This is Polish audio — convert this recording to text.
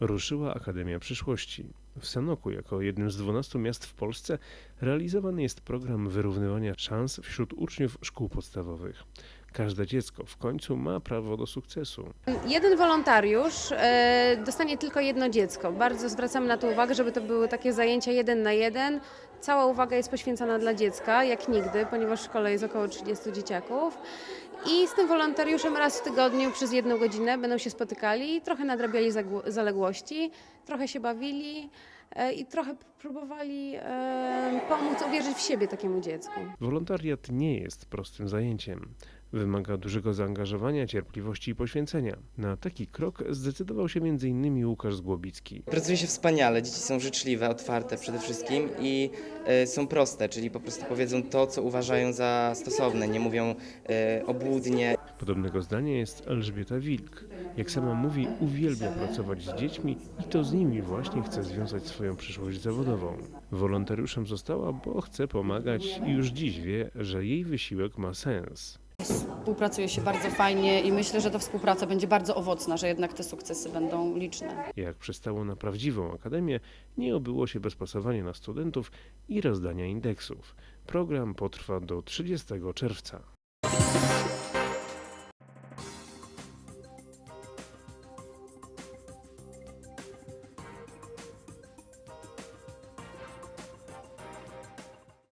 Ruszyła Akademia Przyszłości. W Sanoku, jako jednym z 12 miast w Polsce, realizowany jest program wyrównywania szans wśród uczniów szkół podstawowych. Każde dziecko w końcu ma prawo do sukcesu. Jeden wolontariusz e, dostanie tylko jedno dziecko. Bardzo zwracamy na to uwagę, żeby to były takie zajęcia jeden na jeden. Cała uwaga jest poświęcona dla dziecka, jak nigdy, ponieważ w szkole jest około 30 dzieciaków. I z tym wolontariuszem raz w tygodniu przez jedną godzinę będą się spotykali, trochę nadrabiali zaległości, trochę się bawili e, i trochę próbowali e, pomóc uwierzyć w siebie takiemu dziecku. Wolontariat nie jest prostym zajęciem. Wymaga dużego zaangażowania, cierpliwości i poświęcenia. Na taki krok zdecydował się m.in. Łukasz Zgłobicki. Pracuje się wspaniale, dzieci są życzliwe, otwarte przede wszystkim i e, są proste, czyli po prostu powiedzą to, co uważają za stosowne, nie mówią e, obłudnie. Podobnego zdania jest Elżbieta Wilk. Jak sama mówi, uwielbia pracować z dziećmi i to z nimi właśnie chce związać swoją przyszłość zawodową. Wolontariuszem została, bo chce pomagać i już dziś wie, że jej wysiłek ma sens. Współpracuje się bardzo fajnie i myślę, że ta współpraca będzie bardzo owocna, że jednak te sukcesy będą liczne. Jak przystało na prawdziwą akademię, nie obyło się bez pasowania na studentów i rozdania indeksów. Program potrwa do 30 czerwca.